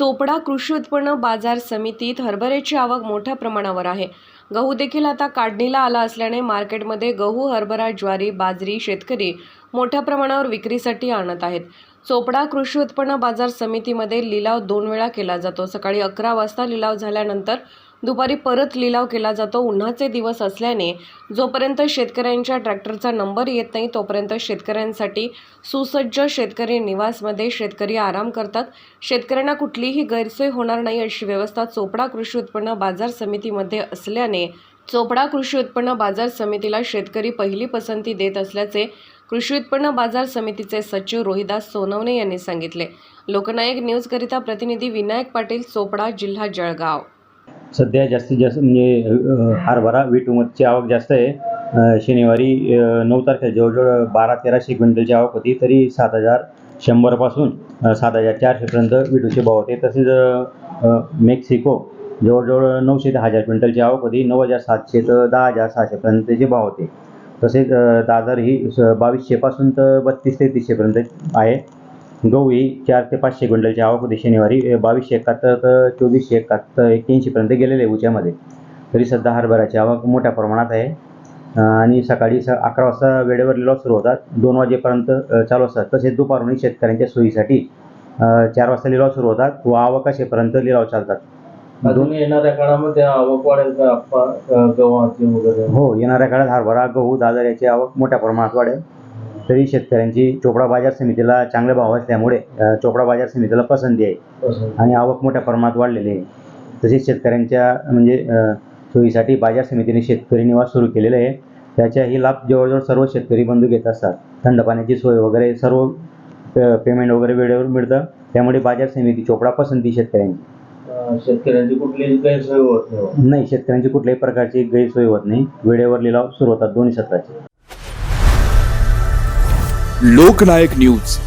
चोपडा कृषी उत्पन्न बाजार समितीत हरभऱ्याची आवक मोठ्या प्रमाणावर आहे. गहू देखील आता काढणीला आला असल्याने मार्केटमध्ये गहू हरभरा ज्वारी बाजरी शेतकरी मोठ्या प्रमाणावर विक्रीसाठी आणत आहेत. चोपडा कृषी उत्पन्न बाजार समितीमध्ये लिलाव दोन वेळा केला जातो. सकाळी अकरा वाजता लिलाव झाल्यानंतर दुपारी परत लिलाव केला जातो. उन्हाचे दिवस असल्याने जोपर्यंत शेतकऱ्यांच्या ट्रॅक्टरचा नंबर येत नाही तोपर्यंत शेतकऱ्यांसाठी सुसज्ज शेतकरी निवासमध्ये शेतकरी आराम करतात. शेतकऱ्यांना कुठलीही गैरसोय होणार नाही अशी व्यवस्था चोपडा कृषी उत्पन्न बाजार समितीमध्ये असल्याने चोपडा कृषी उत्पन्न बाजार समितीला शेतकरी पहिली पसंती देत असल्याचे कृषी उत्पन्न बाजार समितीचे सचिव रोहिदास सोनवणे यांनी सांगितले. लोकनायक न्यूजकरिता प्रतिनिधी विनायक पाटील चोपडा जिल्हा जळगाव. सध्या जास्तीत जास्त म्हणजे हरभरा विटुमतची आवक जास्त आहे. शनिवारी नऊ तारखेला जवळजवळ बारा तेराशे क्विंटलची आवक होती तरी सात हजार शंभरपासून सात हजार चारशेपर्यंत विटूचे भाव होते. तसेच मेक्सिको जवळजवळ नऊशे ते हजार क्विंटलची आवक होती नऊ हजार सातशे तर दहा हजार सहाशेपर्यंतचे भाव होते. तसेच दादर ही स- बावीसशेपासून तर बत्तीस ते तीसशेपर्यंत आहे. गहू ही चार ते पाचशे क्विंटलची आवक होती शनिवारी बावीसशे एकाहत्तर तर चोवीसशे एकाहत्तर एक्क्याऐंशीपर्यंत गेलेले आहे उच्यामध्ये. तरी सध्या हरभऱ्याची आवक मोठ्या प्रमाणात आहे. आणि सकाळी स अकरा वाजता वेळेवर लिलाव सुरू होतात. दोन वाजेपर्यंत चालू असतात. तसेच दुपारून शेतकऱ्यांच्या सोयीसाठी चार वाजता लिलाव सुरू होतात व आवक असेपर्यंत लिलाव चालतात. अजून येणाऱ्या काळामध्ये आवक वाढेल का? गव्हाची वगैरे? हो येणाऱ्या काळात हरभरा गहू दादर याची आवक मोठ्या प्रमाणात वाढेल. तरी शेतकऱ्यांची चोपडा बाजार समितीला चांगले भाव असल्यामुळे चोपडा बाजार समितीला पसंती आहे. आणि आवक मोठ्या प्रमाणात वाढलेली आहे. तसेच शेतकऱ्यांच्या म्हणजे सोयीसाठी बाजार समितीने शेतकरी निवास सुरू केलेले आहे. त्याच्याही लाभ जवळजवळ सर्व शेतकरी बंधू घेत असतात. थंड पाण्याची सोय वगैरे सर्व पेमेंट वगैरे वेळेवर मिळतं. त्यामुळे बाजार समिती चोपडा पसंती शेतकऱ्यांची. शेतकऱ्यांची कुठलीही गैरसोय होत नाही. नाही शेतकऱ्यांची कुठल्याही प्रकारची गैरसोय होत नाही. वेळेवर लिलाव सुरू होतात दोन्ही सत्राचे. लोकनायक न्यूज.